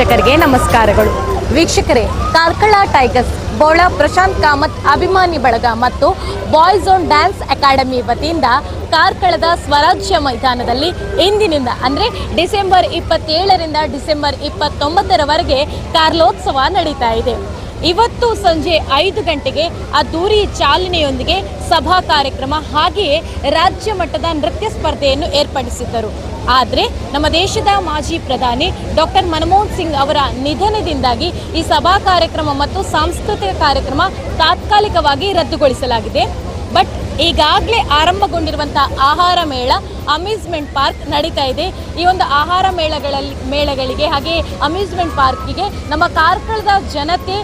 ವೀಕ್ಷಕರಿಗೆ ನಮಸ್ಕಾರಗಳು. ವೀಕ್ಷಕರೇ, ಕಾರ್ಕಳ ಟೈಗರ್ಸ್, ಬೋಳ ಪ್ರಶಾಂತ್ ಕಾಮತ್, ಅಭಿಮಾನಿ ಬಳಗ ಮತ್ತು ಬಾಯ್ಸ್ ಓನ್ ಡ್ಯಾನ್ಸ್ ಅಕಾಡೆಮಿ ವತಿಯಿಂದ ಕಾರ್ಕಳದ ಸ್ವರಾಜ್ಯ ಮೈದಾನದಲ್ಲಿ ಇಂದಿನಿಂದ, ಅಂದರೆ ಡಿಸೆಂಬರ್ ಇಪ್ಪತ್ತೇಳರಿಂದ ಡಿಸೆಂಬರ್ ಇಪ್ಪತ್ತೊಂಬತ್ತರವರೆಗೆ ಕಾರ್ಲೋತ್ಸವ ನಡೀತಾ ಇದೆ. ಇವತ್ತು ಸಂಜೆ ಐದು ಗಂಟೆಗೆ ಅದ್ದೂರಿ ಚಾಲನೆಯೊಂದಿಗೆ ಸಭಾ ಕಾರ್ಯಕ್ರಮ, ಹಾಗೆಯೇ ರಾಜ್ಯ ಮಟ್ಟದ ನೃತ್ಯ ಸ್ಪರ್ಧೆಯನ್ನು ಏರ್ಪಡಿಸಿದ್ದರು. ಆದರೆ ನಮ್ಮ ದೇಶದ ಮಾಜಿ ಪ್ರಧಾನಿ ಡಾಕ್ಟರ್ ಮನಮೋಹನ್ ಸಿಂಗ್ ಅವರ ನಿಧನದಿಂದಾಗಿ ಈ ಸಭಾ ಕಾರ್ಯಕ್ರಮ ಮತ್ತು ಸಾಂಸ್ಕೃತಿಕ ಕಾರ್ಯಕ್ರಮ ತಾತ್ಕಾಲಿಕವಾಗಿ ರದ್ದುಗೊಳಿಸಲಾಗಿದೆ. ಬಟ್ ಈಗಾಗಲೇ ಆರಂಭಗೊಂಡಿರುವಂತಹ ಆಹಾರ ಮೇಳ, ಅಮ್ಯೂಸ್ಮೆಂಟ್ ಪಾರ್ಕ್ ನಡೀತಾ ಇದೆ. ಈ ಒಂದು ಆಹಾರ ಮೇಳಗಳಲ್ಲಿ, ಮೇಳಗಳಿಗೆ ಹಾಗೆ ಅಮ್ಯೂಸ್ಮೆಂಟ್ ಪಾರ್ಕಿಗೆ ನಮ್ಮ ಕಾರ್ಕಳದ ಜನತೆ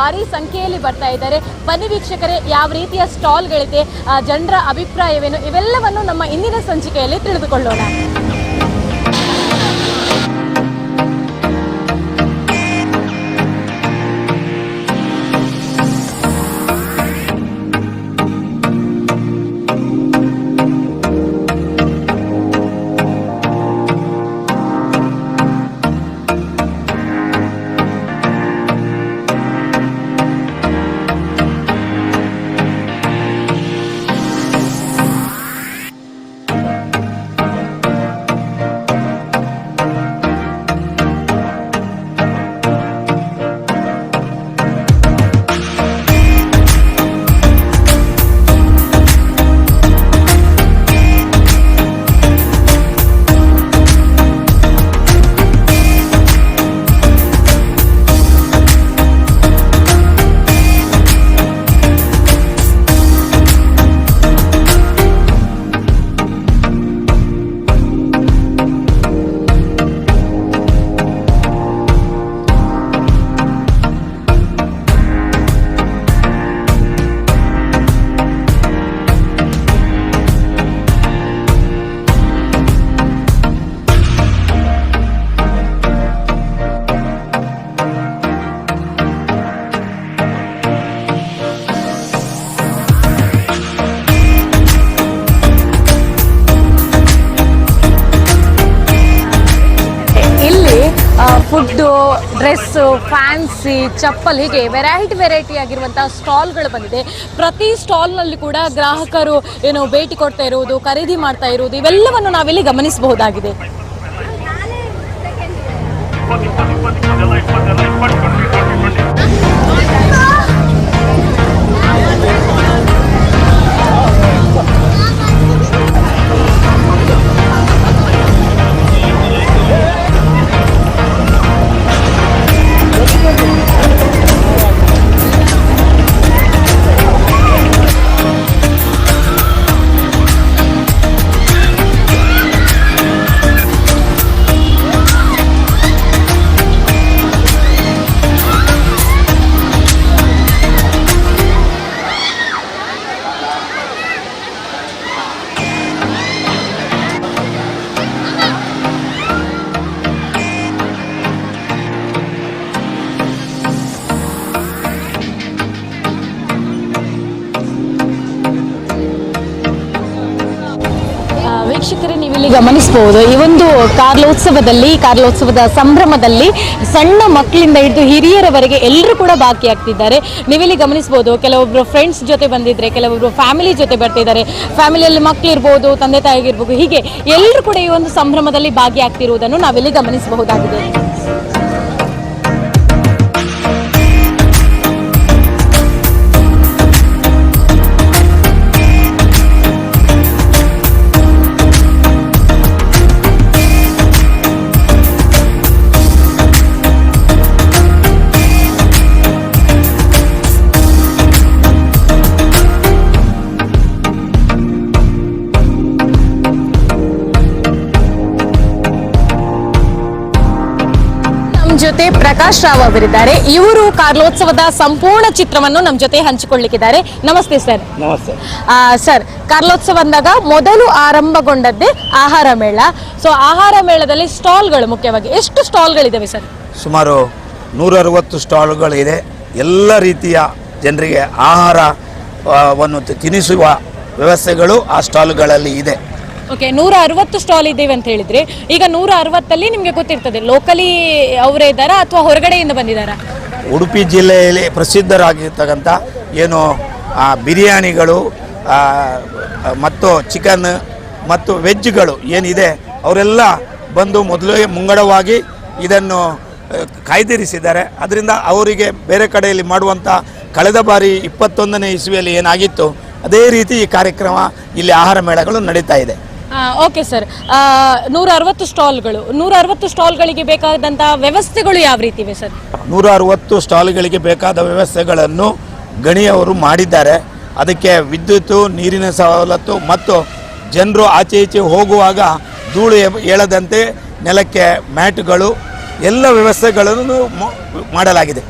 ಭಾರಿ ಸಂಖ್ಯೆಯಲ್ಲಿ ಬರ್ತಾ ಇದ್ದಾರೆ. ಪರಿವೀಕ್ಷಕರೇ ವೀಕ್ಷಕರೇ, ಯಾವ ರೀತಿಯ ಸ್ಟಾಲ್ಗಳಿದೆ ಜನರ ಅಭಿಪ್ರಾಯವೇನು, ಇವೆಲ್ಲವನ್ನು ನಮ್ಮ ಇಂದಿನ ಸಂಚಿಕೆಯಲ್ಲಿ ತಿಳಿದುಕೊಳ್ಳೋಣ. ಡ್ರೆಸ್ಸು, ಫ್ಯಾನ್ಸಿ, ಚಪ್ಪಲ್, ಹೀಗೆ ವೆರೈಟಿ ವೆರೈಟಿ ಆಗಿರುವಂತಹ ಸ್ಟಾಲ್ಗಳು ಬಂದಿದೆ. ಪ್ರತಿ ಸ್ಟಾಲ್ನಲ್ಲಿ ಕೂಡ ಗ್ರಾಹಕರು ಏನು ಭೇಟಿ ಕೊಡ್ತಾ ಇರುವುದು, ಖರೀದಿ ಮಾಡ್ತಾ ಇರುವುದು, ಇವೆಲ್ಲವನ್ನು ನಾವಿಲ್ಲಿ ಗಮನಿಸಬಹುದಾಗಿದೆ. ಕಾರ್ಲೋತ್ಸವದಲ್ಲಿ, ಕಾರ್ಲೋತ್ಸವದ ಸಂಭ್ರಮದಲ್ಲಿ ಸಣ್ಣ ಮಕ್ಕಳಿಂದ ಹಿಡಿದು ಹಿರಿಯರವರೆಗೆ ಎಲ್ಲರೂ ಕೂಡ ಭಾಗಿಯಾಗ್ತಿದ್ದಾರೆ. ನೀವಿಲ್ಲಿ ಗಮನಿಸ್ಬೋದು ಕೆಲವೊಬ್ಬರು ಫ್ರೆಂಡ್ಸ್ ಜೊತೆ ಬಂದಿದ್ರೆ, ಕೆಲವೊಬ್ರು ಫ್ಯಾಮಿಲಿ ಜೊತೆ ಬರ್ತಿದ್ದಾರೆ ಫ್ಯಾಮಿಲಿಯಲ್ಲಿ ಮಕ್ಕಳಿರ್ಬೋದು ತಂದೆ ತಾಯಿಗಿರ್ಬೋದು ಹೀಗೆ ಎಲ್ಲರೂ ಕೂಡ ಈ ಒಂದು ಸಂಭ್ರಮದಲ್ಲಿ ಭಾಗಿಯಾಗ್ತಿರುವುದನ್ನು ನಾವಿಲ್ಲಿ ಗಮನಿಸಬಹುದಾಗಿದೆ. ಜೊತೆ ಪ್ರಕಾಶ್ ರಾವ್ ಅವರಿದ್ದಾರೆ. ಇವರು ಕಾರ್ಲೋತ್ಸವದ ಸಂಪೂರ್ಣ ಚಿತ್ರವನ್ನು ನಮ್ಮ ಜೊತೆ ಹಂಚಿಕೊಳ್ಳಿಕ್ಕಿದ್ದಾರೆ. ನಮಸ್ತೆ ಸರ್. ನಮಸ್ತೆ. ಸರ್ ಕಾರ್ಲೋತ್ಸವ ಅಂದಾಗ ಮೊದಲು ಆರಂಭಗೊಂಡದ್ದೇ ಆಹಾರ ಮೇಳ. ಸೊ ಆಹಾರ ಮೇಳದಲ್ಲಿ ಸ್ಟಾಲ್ಗಳು ಮುಖ್ಯವಾಗಿ ಎಷ್ಟು ಸ್ಟಾಲ್ಗಳಿದಾವೆ ಸರ್? ಸುಮಾರು ನೂರ ಅರವತ್ತು ಸ್ಟಾಲ್ಗಳಿದೆ. ಎಲ್ಲ ರೀತಿಯ ಜನರಿಗೆ ಆಹಾರವನ್ನು ತಿನ್ನಿಸುವ ವ್ಯವಸ್ಥೆಗಳು ಆ ಸ್ಟಾಲ್ಗಳಲ್ಲಿ ಇದೆ. ಓಕೆ ನೂರ ಅರವತ್ತು ಸ್ಟಾಲ್ ಇದ್ದೀವಿ ಅಂತ ಹೇಳಿದ್ರಿ, ಈಗ ನೂರ ಅರವತ್ತಲ್ಲಿ ನಿಮಗೆ ಗೊತ್ತಿರ್ತದೆ ಲೋಕಲಿ ಅವರೇ ಇದ್ದಾರಾ ಅಥವಾ ಹೊರಗಡೆಯಿಂದ ಬಂದಿದ್ದಾರಾ? ಉಡುಪಿ ಜಿಲ್ಲೆಯಲ್ಲಿ ಪ್ರಸಿದ್ಧರಾಗಿರ್ತಕ್ಕಂಥ ಏನು ಬಿರಿಯಾನಿಗಳು ಮತ್ತು ಚಿಕನ್ ಮತ್ತು ವೆಜ್ಗಳು ಏನಿದೆ, ಅವರೆಲ್ಲ ಬಂದು ಮೊದಲೇ ಮುಂಗಡವಾಗಿ ಇದನ್ನು ಕಾಯ್ದಿರಿಸಿದ್ದಾರೆ. ಅದರಿಂದ ಅವರಿಗೆ ಬೇರೆ ಕಡೆಯಲ್ಲಿ ಮಾಡುವಂಥ ಕಳೆದ ಬಾರಿ ಇಪ್ಪತ್ತೊಂದನೇ ಇಸ್ವಿಯಲ್ಲಿ ಏನಾಗಿತ್ತು, ಅದೇ ರೀತಿ ಈ ಕಾರ್ಯಕ್ರಮ, ಇಲ್ಲಿ ಆಹಾರ ಮೇಳಗಳು ನಡೀತಾ ಇದೆ. ಓಕೆ ಸರ್ ನೂರ ಅರವತ್ತು ಸ್ಟಾಲ್ಗಳು. ನೂರ ಅರವತ್ತು ಸ್ಟಾಲ್ಗಳಿಗೆ ಬೇಕಾದಂತಹ ವ್ಯವಸ್ಥೆಗಳು ಯಾವ ರೀತಿ ಇವೆ ಸರ್ ನೂರ ಅರವತ್ತು ಸ್ಟಾಲ್ಗಳಿಗೆ ಬೇಕಾದ ವ್ಯವಸ್ಥೆಗಳನ್ನು ಗಣಿಯವರು ಮಾಡಿದ್ದಾರೆ. ಅದಕ್ಕೆ ವಿದ್ಯುತ್ ನೀರಿನ ಸವಲತ್ತು ಮತ್ತು ಜನರು ಆಚೆ ಈಚೆ ಹೋಗುವಾಗ ಧೂಳು ಏಳದಂತೆ ನೆಲಕ್ಕೆ ಮ್ಯಾಟ್ಗಳು ಎಲ್ಲ ವ್ಯವಸ್ಥೆಗಳನ್ನು ಮಾಡಲಾಗಿದೆ.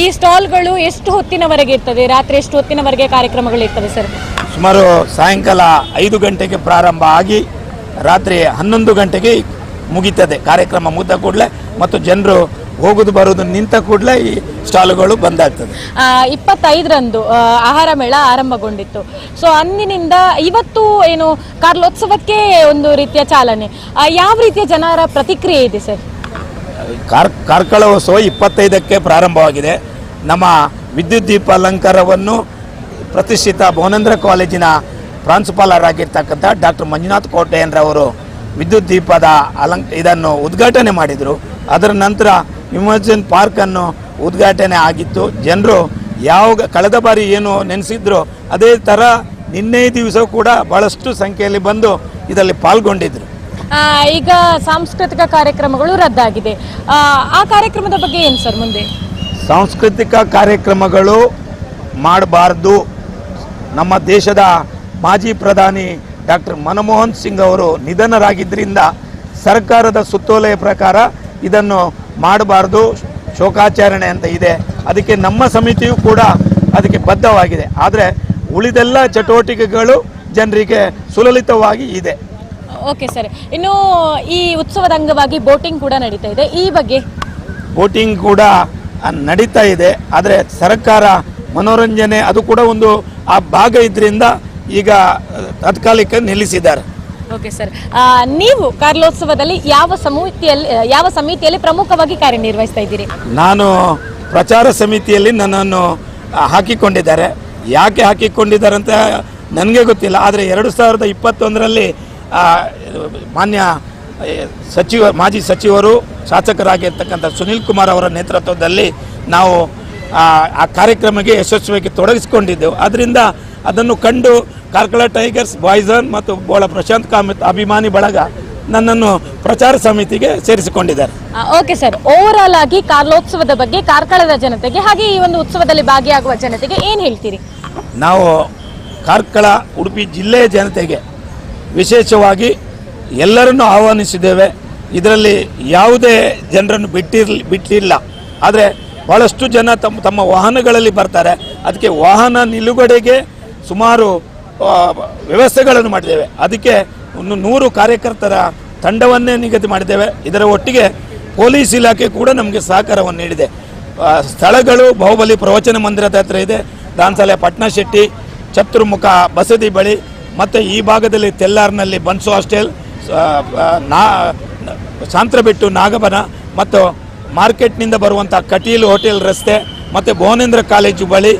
ಈ ಸ್ಟಾಲ್ಗಳು ಎಷ್ಟು ಹೊತ್ತಿನವರೆಗೆ ಇರ್ತದೆ? ರಾತ್ರಿ ಎಷ್ಟು ಹೊತ್ತಿನವರೆಗೆ ಕಾರ್ಯಕ್ರಮಗಳು ಇರ್ತವೆ ಸರ್ ಸುಮಾರು ಸಾಯಂಕಾಲ ಐದು ಗಂಟೆಗೆ ಪ್ರಾರಂಭ ಆಗಿ ರಾತ್ರಿ ಹನ್ನೊಂದು ಗಂಟೆಗೆ ಮುಗೀತದೆ. ಕಾರ್ಯಕ್ರಮ ಮುಗಿದ ಕೂಡಲೇ ಮತ್ತು ಜನರು ಹೋಗುದು ಬರುವುದು ನಿಂತ ಕೂಡಲೇ ಈ ಸ್ಟಾಲ್ಗಳು ಬಂದಾಗ್ತದೆ ಇಪ್ಪತ್ತೈದರಂದು ಆಹಾರ ಮೇಳ ಆರಂಭಗೊಂಡಿತ್ತು. ಸೊ ಅಂದಿನಿಂದ ಇವತ್ತು ಏನು ಕಾರ್ಲೋತ್ಸವಕ್ಕೆ ಒಂದು ರೀತಿಯ ಚಾಲನೆ. ಯಾವ ರೀತಿಯ ಜನರ ಪ್ರತಿಕ್ರಿಯೆ ಇದೆ ಸರ್? ಕಾರ್ ಕಾರ್ಕಳೋತ್ಸವ ಇಪ್ಪತ್ತೈದಕ್ಕೆ ಪ್ರಾರಂಭವಾಗಿದೆ. ನಮ್ಮ ವಿದ್ಯುತ್ ದೀಪ ಅಲಂಕಾರವನ್ನು ಪ್ರತಿಷ್ಠಿತ ಭುವನೇಂದ್ರ ಕಾಲೇಜಿನ ಪ್ರಾಂಶುಪಾಲರಾಗಿರ್ತಕ್ಕಂಥ ಡಾಕ್ಟರ್ ಮಂಜುನಾಥ್ ಕೋಟೆಯನ್ರವರು ವಿದ್ಯುತ್ ದೀಪದ ಅಲಂ ಇದನ್ನು ಉದ್ಘಾಟನೆ ಮಾಡಿದರು. ಅದರ ನಂತರ ಇಮರ್ಜನ್ ಪಾರ್ಕನ್ನು ಉದ್ಘಾಟನೆ ಆಗಿತ್ತು. ಜನರು ಯಾವ ಕಳೆದ ಬಾರಿ ಏನು ನೆನೆಸಿದ್ರು ಅದೇ ಥರ ನಿನ್ನೆ ದಿವಸ ಕೂಡ ಭಾಳಷ್ಟು ಸಂಖ್ಯೆಯಲ್ಲಿ ಬಂದು ಇದರಲ್ಲಿ ಪಾಲ್ಗೊಂಡಿದ್ದರು ಈಗ ಸಾಂಸ್ಕೃತಿಕ ಕಾರ್ಯಕ್ರಮಗಳು ರದ್ದಾಗಿದೆ. ಆ ಕಾರ್ಯಕ್ರಮದ ಬಗ್ಗೆ ಏನು ಸರ್ ಮುಂದೆ? ಸಾಂಸ್ಕೃತಿಕ ಕಾರ್ಯಕ್ರಮಗಳು ಮಾಡಬಾರ್ದು ನಮ್ಮ ದೇಶದ ಮಾಜಿ ಪ್ರಧಾನಿ ಡಾಕ್ಟರ್ ಮನಮೋಹನ್ ಸಿಂಗ್ ಅವರು ನಿಧನರಾಗಿದ್ದರಿಂದ ಸರ್ಕಾರದ ಸುತ್ತೋಲೆಯ ಪ್ರಕಾರ ಇದನ್ನು ಮಾಡಬಾರ್ದು ಶೋಕಾಚರಣೆ ಅಂತ ಇದೆ. ಅದಕ್ಕೆ ನಮ್ಮ ಸಮಿತಿಯು ಕೂಡ ಅದಕ್ಕೆ ಬದ್ಧವಾಗಿದೆ. ಆದರೆ ಉಳಿದೆಲ್ಲ ಚಟುವಟಿಕೆಗಳು ಜನರಿಗೆ ಸುಲಲಿತವಾಗಿ ಇದೆ. Okay sir. ಇನ್ನು ಈ ಉತ್ಸವದ ಅಂಗವಾಗಿ ಬೋಟಿಂಗ್ ಕೂಡ ನಡೀತಾ ಇದೆ. ಈ ಬಗ್ಗೆ? ಬೋಟಿಂಗ್ ಕೂಡ ನಡೀತಾ ಇದೆ. ಆದರೆ ಸರ್ಕಾರ ಮನೋರಂಜನೆ ಅದು ಕೂಡ ಒಂದು ಆ ಭಾಗ ಇದರಿಂದ ಈಗ ತಾತ್ಕಾಲಿಕ ನಿಲ್ಲಿಸಿದ್ದಾರೆ. ಓಕೆ ಸರ್ ನೀವು ಕಾರ್ಲೋತ್ಸವದಲ್ಲಿ ಯಾವ ಸಮಿತಿಯಲ್ಲಿ ಯಾವ ಸಮಿತಿಯಲ್ಲಿ ಪ್ರಮುಖವಾಗಿ ಕಾರ್ಯನಿರ್ವಹಿಸ್ತಾ ಇದ್ದೀರಿ? ನಾನು ಪ್ರಚಾರ ಸಮಿತಿಯಲ್ಲಿ ನನ್ನನ್ನು ಹಾಕಿಕೊಂಡಿದ್ದಾರೆ. ಯಾಕೆ ಹಾಕಿಕೊಂಡಿದ್ದಾರೆ ಅಂತ ನನಗೆ ಗೊತ್ತಿಲ್ಲ. ಆದರೆ ಎರಡು ಸಾವಿರದ ಇಪ್ಪತ್ತೊಂದರಲ್ಲಿ ಮಾನ್ಯ ಸಚಿವ ಮಾಜಿ ಸಚಿವರು ಶಾಸಕರಾಗಿರ್ತಕ್ಕಂಥ ಸುನೀಲ್ ಕುಮಾರ್ ಅವರ ನೇತೃತ್ವದಲ್ಲಿ ನಾವು ಆ, ಕಾರ್ಯಕ್ರಮಕ್ಕೆ ಯಶಸ್ವಿಯಾಗಿ ತೊಡಗಿಸಿಕೊಂಡಿದ್ದೆವು. ಅದರಿಂದ ಅದನ್ನು ಕಂಡು ಕಾರ್ಕಳ ಟೈಗರ್ಸ್ ಬಾಯ್ಸನ್ ಮತ್ತು ಬೋಳ ಪ್ರಶಾಂತ್ ಕಾಮತ್ ಅಭಿಮಾನಿ ಬಳಗ ನನ್ನನ್ನು ಪ್ರಚಾರ ಸಮಿತಿಗೆ ಸೇರಿಸಿಕೊಂಡಿದ್ದಾರೆ. Okay sir. ಓವರ್ ಆಲ್ ಆಗಿ ಕಾರ್ಲೋತ್ಸವದ ಬಗ್ಗೆ ಕಾರ್ಕಳದ ಜನತೆಗೆ ಹಾಗೆ ಈ ಒಂದು ಉತ್ಸವದಲ್ಲಿ ಭಾಗಿಯಾಗುವ ಜನತೆಗೆ ಏನು ಹೇಳ್ತೀರಿ? ನಾವು ಕಾರ್ಕಳ ಉಡುಪಿ ಜಿಲ್ಲೆಯ ಜನತೆಗೆ ವಿಶೇಷವಾಗಿ ಎಲ್ಲರನ್ನು ಆಹ್ವಾನಿಸಿದ್ದೇವೆ. ಇದರಲ್ಲಿ ಯಾವುದೇ ಜನರನ್ನು ಬಿಟ್ಟಿರ್ಲಿ ಬಿಟ್ಟಿಲ್ಲ. ಆದರೆ ಭಾಳಷ್ಟು ಜನ ತಮ್ಮ ತಮ್ಮ ವಾಹನಗಳಲ್ಲಿ ಬರ್ತಾರೆ. ಅದಕ್ಕೆ ವಾಹನ ನಿಲುಗಡೆಗೆ ಸುಮಾರು ವ್ಯವಸ್ಥೆಗಳನ್ನು ಮಾಡಿದ್ದೇವೆ. ಅದಕ್ಕೆ ಒಂದು ನೂರು ಕಾರ್ಯಕರ್ತರ ತಂಡವನ್ನೇ ನಿಗದಿ ಮಾಡಿದ್ದೇವೆ. ಇದರ ಒಟ್ಟಿಗೆ ಪೊಲೀಸ್ ಇಲಾಖೆ ಕೂಡ ನಮಗೆ ಸಹಕಾರವನ್ನು ನೀಡಿದೆ. ಸ್ಥಳಗಳು, ಬಾಹುಬಲಿ ಪ್ರವಚನ ಮಂದಿರದ ಹತ್ರ ಇದೆ. ದಾನ್ಸಾಲೆ ಪಟ್ನಶೆಟ್ಟಿ ಚತುರ್ಮುಖ ಬಸದಿ ಬಳಿ, ಮತ್ತು ಈ ಭಾಗದಲ್ಲಿ ತೆಲ್ಲಾರ್ನಲ್ಲಿ ಬನ್ಸು ಹಾಸ್ಟೆಲ್ ನಾ ಶಾಂತ್ರಬೆಟ್ಟು ನಾಗಬನ, ಮತ್ತು ಮಾರ್ಕೆಟ್ನಿಂದ ಬರುವಂಥ ಕಟೀಲು ಹೋಟೆಲ್ ರಸ್ತೆ, ಮತ್ತು ಭುವನೇಂದ್ರ ಕಾಲೇಜು ಬಳಿ,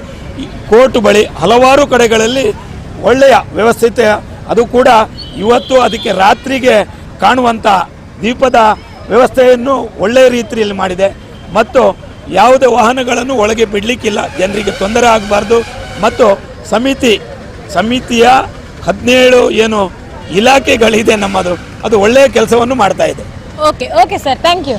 ಕೋರ್ಟ್ ಬಳಿ ಹಲವಾರು ಕಡೆಗಳಲ್ಲಿ ಒಳ್ಳೆಯ ವ್ಯವಸ್ಥಿತ ಅದು ಕೂಡ ಇವತ್ತು ಅದಕ್ಕೆ ರಾತ್ರಿಗೆ ಕಾಣುವಂಥ ದೀಪದ ವ್ಯವಸ್ಥೆಯನ್ನು ಒಳ್ಳೆಯ ರೀತಿಯಲ್ಲಿ ಮಾಡಿದೆ. ಮತ್ತು ಯಾವುದೇ ವಾಹನಗಳನ್ನು ಒಳಗೆ ಬಿಡಲಿಕ್ಕಿಲ್ಲ. ಜನರಿಗೆ ತೊಂದರೆ ಆಗಬಾರ್ದು. ಮತ್ತು ಸಮಿತಿ, ಸಮಿತಿಯ ಹದಿನೇಳು ಏನು ಇಲಾಖೆಗಳಿದೆ ನಮ್ಮದು, ಅದು ಒಳ್ಳೆಯ ಕೆಲಸವನ್ನು ಮಾಡ್ತಾ ಇದೆ. Okay okay sir thank you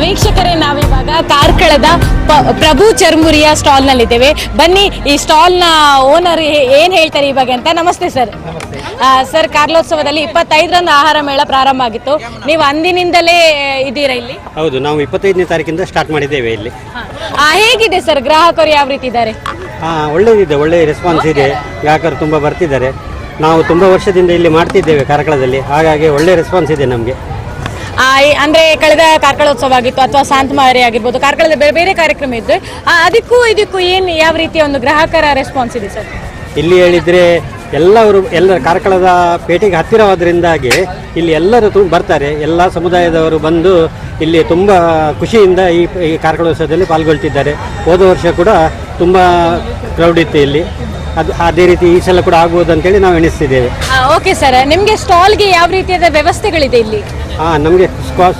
ವೀಕ್ಷಕರೇ, ನಾವಿವಾಗ ಕಾರ್ಕಳದ ಪ್ರಭು ಚರ್ಮುರಿಯ ಸ್ಟಾಲ್ ನಲ್ಲಿದ್ದೇವೆ. ಬನ್ನಿ, ಈ ಸ್ಟಾಲ್ನ ಓನರ್ ಏನ್ ಹೇಳ್ತಾರೆ ಬಗ್ಗೆ ಅಂತ ನಮಸ್ತೆ ಸರ್ ಸರ್ ಕಾರ್ಲೋತ್ಸವದಲ್ಲಿ ಇಪ್ಪತ್ತೈದರಂದು ಆಹಾರ ಮೇಳ ಪ್ರಾರಂಭ ಆಗಿತ್ತು. ನೀವು ಅಂದಿನಿಂದಲೇ ಇದ್ದೀರಾ ಇಲ್ಲಿ? ಹೌದು ನಾವು ಇಪ್ಪತ್ತೈದನೇ ತಾರೀಕಿಂದ ಸ್ಟಾರ್ಟ್ ಮಾಡಿದ್ದೇವೆ ಇಲ್ಲಿ. ಆ, ಹೇಗಿದೆ ಸರ್ ಗ್ರಾಹಕರು ಯಾವ ರೀತಿ ಇದ್ದಾರೆ? ಒಳ್ಳೆಯದಿದೆ ಒಳ್ಳೆಯ ರೆಸ್ಪಾನ್ಸ್ ಇದೆ. ಗ್ರಾಹಕರು ತುಂಬ ಬರ್ತಿದ್ದಾರೆ. ನಾವು ತುಂಬ ವರ್ಷದಿಂದ ಇಲ್ಲಿ ಮಾಡ್ತಿದ್ದೇವೆ ಕಾರ್ಕಳದಲ್ಲಿ. ಹಾಗಾಗಿ ಒಳ್ಳೆಯ ರೆಸ್ಪಾನ್ಸ್ ಇದೆ ನಮಗೆ. ಅಂದ್ರೆ ಕಳೆದ ಕಾರ್ಕಳೋತ್ಸವ ಆಗಿತ್ತು ಅಥವಾ ಶಾಂತಮಾರಿ ಆಗಿರ್ಬೋದು ಕಾರ್ಕಳದ ಬೇರೆ ಬೇರೆ ಕಾರ್ಯಕ್ರಮ ಇದ್ದು ಅದಕ್ಕೂ ಇದಕ್ಕೂ ಏನು ಯಾವ ರೀತಿಯ ಒಂದು ಗ್ರಾಹಕರ ರೆಸ್ಪಾನ್ಸ್ ಇದೆ ಸರ್? ಇಲ್ಲಿ ಹೇಳಿದರೆ ಎಲ್ಲವರು ಎಲ್ಲ ಕಾರ್ಕಳದ ಪೇಟೆಗೆ ಹತ್ತಿರವಾದ್ರಿಂದಾಗಿ ಇಲ್ಲಿ ಎಲ್ಲರೂ ತುಂಬ ಬರ್ತಾರೆ. ಎಲ್ಲ ಸಮುದಾಯದವರು ಬಂದು ಇಲ್ಲಿ ತುಂಬ ಖುಷಿಯಿಂದ ಈ ಈ ಕಾರ್ಕಳೋತ್ಸವದಲ್ಲಿ ಪಾಲ್ಗೊಳ್ತಿದ್ದಾರೆ. ಹೋದ ವರ್ಷ ಕೂಡ ತುಂಬ ಕ್ರೌಡ್ ಇತ್ತು ಇಲ್ಲಿ. ಅದು ಅದೇ ರೀತಿ ಈ ಸಲ ಕೂಡ ಆಗ್ಬೋದು ಅಂತೇಳಿ ನಾವು ಎಣಿಸ್ತಿದ್ದೇವೆ. Okay sir. ನಿಮಗೆ ಸ್ಟಾಲ್ಗೆ ಯಾವ ರೀತಿಯಾದ ವ್ಯವಸ್ಥೆಗಳಿದೆ ಇಲ್ಲಿ? ಹಾಂ ನಮಗೆ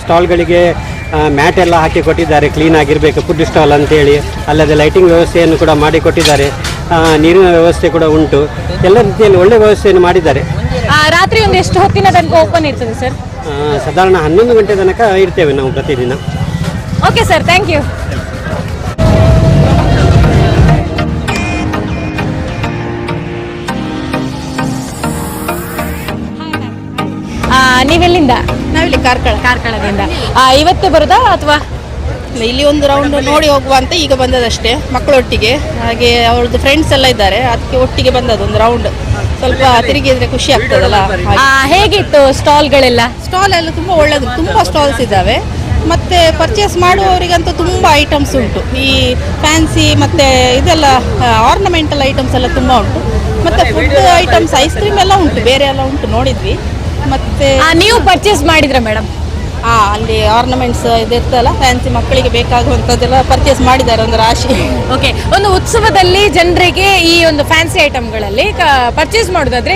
ಸ್ಟಾಲ್ಗಳಿಗೆ ಮ್ಯಾಟ್ ಎಲ್ಲ ಹಾಕಿ ಕೊಟ್ಟಿದ್ದಾರೆ. ಕ್ಲೀನ್ ಆಗಿರಬೇಕು ಫುಡ್ ಸ್ಟಾಲ್ ಅಂತೇಳಿ. ಅಲ್ಲದೆ ಲೈಟಿಂಗ್ ವ್ಯವಸ್ಥೆಯನ್ನು ಕೂಡ ಮಾಡಿಕೊಟ್ಟಿದ್ದಾರೆ ನೀರಿನ ವ್ಯವಸ್ಥೆ ಕೂಡ ಉಂಟು. ಎಲ್ಲ ರೀತಿಯಲ್ಲಿ ಒಳ್ಳೆ ವ್ಯವಸ್ಥೆಯನ್ನು ಮಾಡಿದ್ದಾರೆ. ರಾತ್ರಿ ಒಂದು ಎಷ್ಟು ಹೊತ್ತಿನ ತನಕ ಓಪನ್ ಇರ್ತದೆ ಸರ್ ಸಾಧಾರಣ ಹನ್ನೊಂದು ಗಂಟೆ ತನಕ ಇರ್ತೇವೆ ನಾವು ಪ್ರತಿದಿನ. ಓಕೆ ಸರ್ ಥ್ಯಾಂಕ್ ಯು ನೀವೆಲ್ಲಿಂದ? ನಾವಿಲ್ಲಿ ಕಾರ್ಕಳ ಕಾರ್ಕಳದಿಂದ. ಆ, ಇವತ್ತೇ ಬರುದಾ ಅಥವಾ? ಇಲ್ಲಿ ಒಂದು ರೌಂಡ್ ನೋಡಿ ಹೋಗುವ ಅಂತ ಈಗ ಬಂದದಷ್ಟೇ ಮಕ್ಕಳೊಟ್ಟಿಗೆ. ಹಾಗೆ ಅವ್ರದ್ದು ಫ್ರೆಂಡ್ಸ್ ಎಲ್ಲ ಇದ್ದಾರೆ ಅದಕ್ಕೆ ಒಟ್ಟಿಗೆ ಬಂದದ್ದು ಒಂದು ರೌಂಡ್ ಸ್ವಲ್ಪ ತಿರುಗಿದ್ರೆ ಖುಷಿ ಆಗ್ತದಲ್ಲ? ಆ, ಹೇಗಿತ್ತು ಸ್ಟಾಲ್ಗಳೆಲ್ಲ? ಸ್ಟಾಲ್ ಎಲ್ಲ ತುಂಬ ಒಳ್ಳೆದು ತುಂಬ ಸ್ಟಾಲ್ಸ್ ಇದ್ದಾವೆ. ಮತ್ತೆ ಪರ್ಚೇಸ್ ಮಾಡುವವರಿಗಂತೂ ತುಂಬ ಐಟಮ್ಸ್ ಉಂಟು. ಈ ಫ್ಯಾನ್ಸಿ ಮತ್ತೆ ಇದೆಲ್ಲ ಆರ್ನಮೆಂಟಲ್ ಐಟಮ್ಸ್ ಎಲ್ಲ ತುಂಬಾ ಉಂಟು. ಮತ್ತೆ ಫುಡ್ ಐಟಮ್ಸ್ ಐಸ್ ಕ್ರೀಮ್ ಎಲ್ಲ ಉಂಟು ಬೇರೆ ಎಲ್ಲ ಉಂಟು ನೋಡಿದ್ವಿ. ಮತ್ತೆ ಆ, ನೀವು ಪರ್ಚೇಸ್ ಮಾಡಿದ್ರ ಮೇಡಮ್ ಆ ಅಲ್ಲಿ ಆರ್ನಮೆಂಟ್ಸ್ ಇದಿರ್ತಲ್ಲ ಫ್ಯಾನ್ಸಿ ಮಕ್ಕಳಿಗೆ ಬೇಕಾಗುವಂಥದ್ದೆಲ್ಲ ಪರ್ಚೇಸ್ ಮಾಡಿದ್ದಾರೆ ಒಂದು ರಾಶಿ. ಓಕೆ ಒಂದು ಉತ್ಸವದಲ್ಲಿ ಜನರಿಗೆ ಈ ಒಂದು ಫ್ಯಾನ್ಸಿ ಐಟಮ್ಗಳಲ್ಲಿ ಪರ್ಚೇಸ್ ಮಾಡೋದಾದ್ರೆ